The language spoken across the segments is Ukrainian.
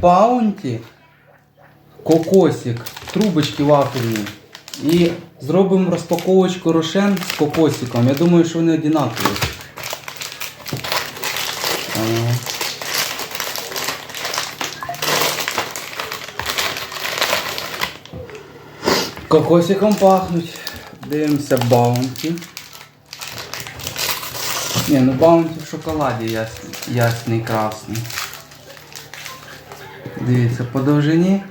Паунті, кокосик, трубочки вафельні. І зробимо розпаковочку рошен з кокосиком. Я думаю, що вони однакові. Кокосиком пахнуть. Дивимося баунті. Ні, ну баунті в шоколаді ясний, ясний красний. Дивіться, по довжині.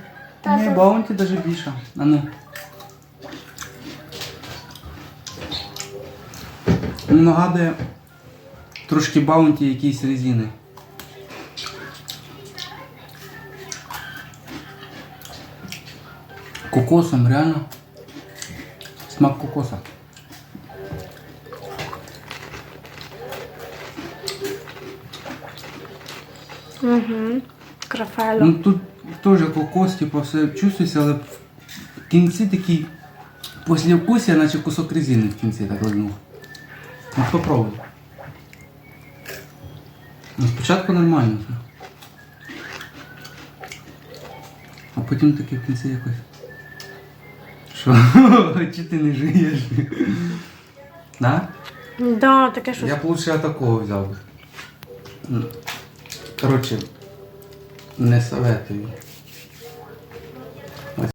Ні, баунті навіть більше. А ну. Ну, Нагадує трошки баунті якісь резини. Кокосом, реально. Смак кокоса. Угу. Крафело. Ну тут теж кокос, типу, все чувствується, але в кінці такий післявкусія, наче кусок резини в кінці так лизнув. Ну попробуй. Ну спочатку нормально. А потім таке в кінці якось. Що? Чи ти не жиєш? Да? Да, таке щось. Я б лучше такого взяв. би. Коротше, не советую.